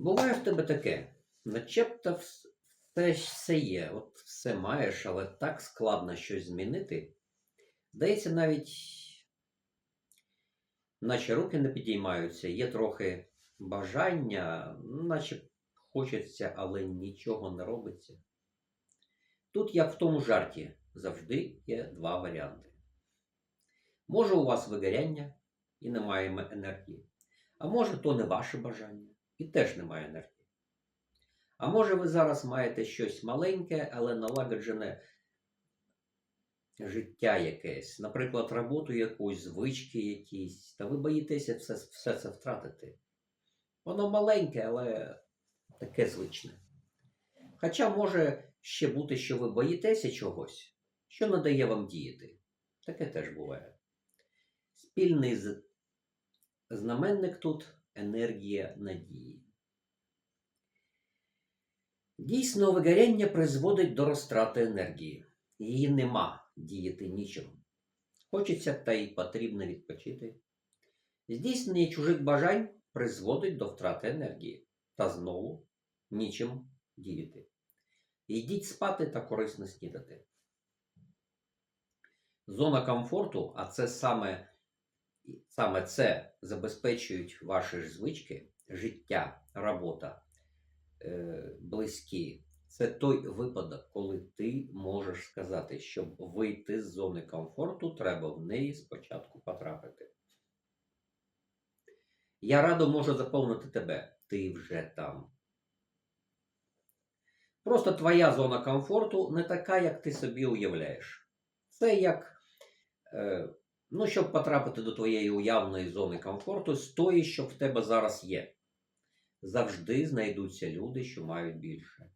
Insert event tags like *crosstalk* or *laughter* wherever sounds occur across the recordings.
Буває в тебе таке, начебто все, все є, от все маєш, але так складно щось змінити. Здається, навіть наче руки не підіймаються, є трохи бажання, наче хочеться, але нічого не робиться. Тут, як в тому жарті, завжди є два варіанти. Може, у вас вигоряння і немає енергії, а може, то не ваше бажання і теж немає енергії. А може, ви зараз маєте щось маленьке, але налагоджене життя якесь, наприклад, роботу якусь, звички якісь, та ви боїтеся все, все це втратити. Воно маленьке, але таке звичне. Хоча може ще бути, що ви боїтеся чогось, що не дає вам діяти. Таке теж буває. Спільний знаменник тут енергія надії. Дійсно, вигоряння призводить до розтрати енергії. Її нема діяти нічим. Хочеться та й потрібно відпочити. Здійснення чужих бажань призводить до втрати енергії та знову нічим діяти. Йдіть спати та корисно снідати. Зона комфорту, а це саме, саме це забезпечують ваші ж звички, життя, робота, е, близькі. Це той випадок, коли ти можеш сказати, щоб вийти з зони комфорту, треба в неї спочатку потрапити. Я радо можу заповнити тебе. Ти вже там. Просто твоя зона комфорту не така, як ти собі уявляєш. Це як, е, ну, щоб потрапити до твоєї уявної зони комфорту, з тої, що в тебе зараз є. Завжди знайдуться люди, що мають більше.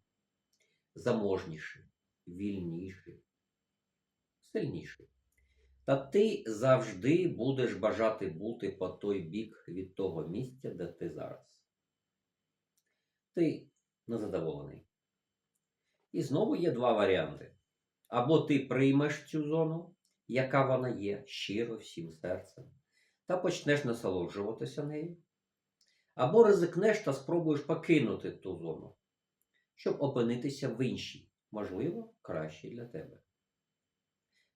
Заможніші, вільніші, сильніші. Та ти завжди будеш бажати бути по той бік від того місця, де ти зараз. Ти незадоволений. І знову є два варіанти. Або ти приймеш цю зону, яка вона є, щиро, всім серцем, та почнеш насолоджуватися нею, або ризикнеш та спробуєш покинути ту зону, щоб опинитися в іншій, можливо, кращій для тебе.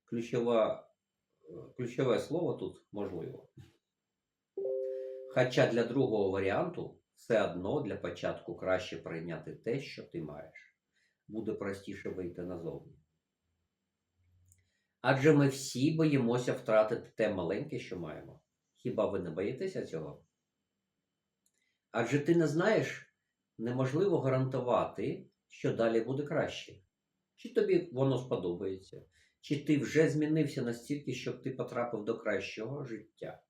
Ключова, е, ключове слово тут можливо. Хоча для другого варіанту все одно для початку краще прийняти те, що ти маєш. Буде простіше вийти назовні. Адже ми всі боїмося втратити те маленьке, що маємо. Хіба ви не боїтеся цього? Адже ти не знаєш, неможливо гарантувати, що далі буде краще. Чи тобі воно сподобається, чи ти вже змінився настільки, щоб ти потрапив до кращого життя?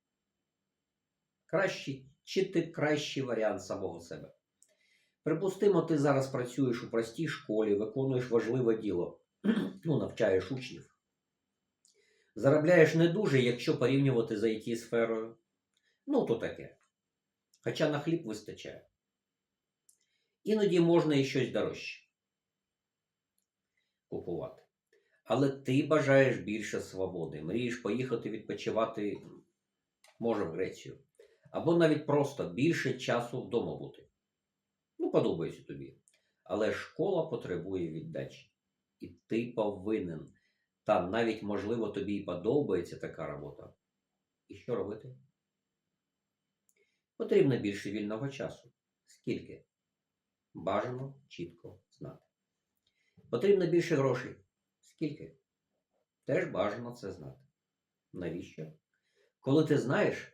Кращий, чи ти кращий варіант самого себе? Припустимо, ти зараз працюєш у простій школі, виконуєш важливе діло, *clears throat* ну, навчаєш учнів. Заробляєш не дуже, якщо порівнювати за it сферою. Ну, то таке. Хоча на хліб вистачає. Іноді можна і щось дорожче купувати. Але ти бажаєш більше свободи, мрієш поїхати відпочивати, може, в Грецію. Або навіть просто більше часу вдома бути. Ну, подобається тобі. Але школа потребує віддачі. І ти повинен. Та навіть, можливо, тобі і подобається така робота. І що робити? Потрібно більше вільного часу. Скільки? Бажано чітко знати. Потрібно більше грошей. Скільки? Теж бажано це знати. Навіщо? Коли ти знаєш,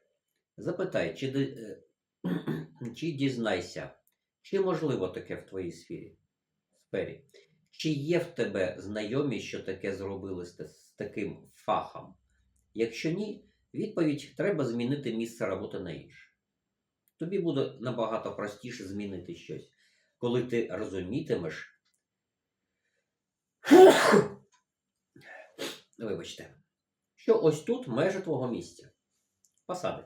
запитай, чи, е, *clears throat* чи дізнайся, чи можливо таке в твоїй сфері. Чи є в тебе знайомі, що таке зробили з, таким фахом? Якщо ні, відповідь треба змінити місце роботи на інше. Тобі буде набагато простіше змінити щось, коли ти розумітимеш. *coughs* Вибачте, що ось тут межа твого місця. Посади.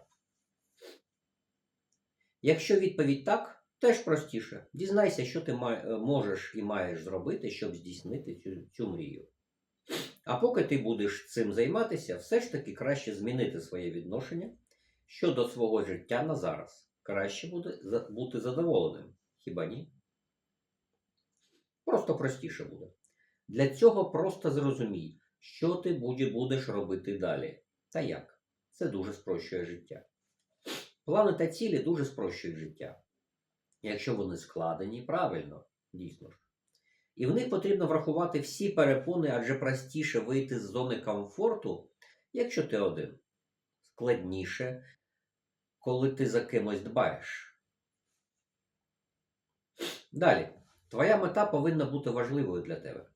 Якщо відповідь так, теж простіше. Дізнайся, що ти е, можеш і маєш зробити, щоб здійснити цю, цю мрію. А поки ти будеш цим займатися, все ж таки краще змінити своє відношення щодо свого життя на зараз. Краще буде бути задоволеним, Хіба ні? Просто простіше буде. Для цього просто зрозумій, що ти будеш робити далі. Та як? Це дуже спрощує життя. Плани та цілі дуже спрощують життя. Якщо вони складені правильно, дійсно ж. І в них потрібно врахувати всі перепони, адже простіше вийти з зони комфорту, якщо ти один. Складніше, коли ти за кимось дбаєш. Далі. Твоя мета повинна бути важливою для тебе.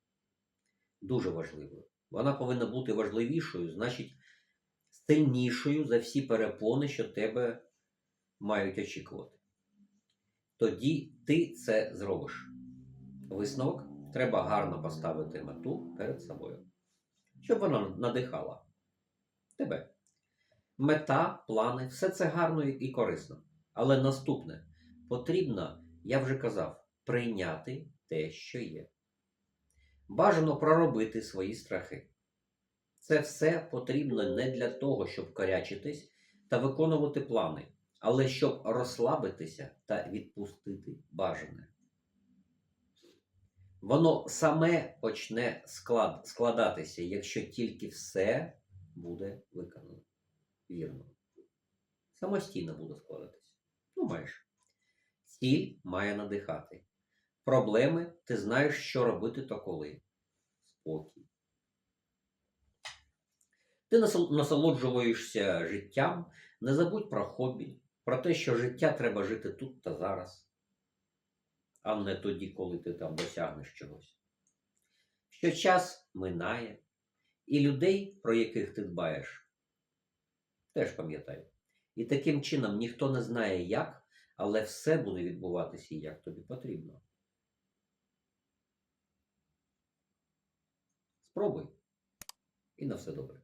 Дуже важливою. Вона повинна бути важливішою, значить, сильнішою за всі перепони, що тебе мають очікувати. Тоді ти це зробиш. Висновок треба гарно поставити мету перед собою, щоб вона надихала тебе. Мета, плани, все це гарно і корисно. Але наступне потрібно, я вже казав, прийняти те, що є. Бажано проробити свої страхи. Це все потрібно не для того, щоб корячитись та виконувати плани, але щоб розслабитися та відпустити бажане. Воно саме почне склад, складатися, якщо тільки все буде виконано. Вірно. Самостійно буде складатися. Ну, майже. Ціль має надихати. Проблеми ти знаєш, що робити та коли. Спокій. Ти насолоджуєшся життям, не забудь про хобі, про те, що життя треба жити тут та зараз, а не тоді, коли ти там досягнеш чогось. Що час минає, і людей, про яких ти дбаєш, теж пам'ятай. І таким чином ніхто не знає як, але все буде відбуватися як тобі потрібно. Спробуй. І на все добре.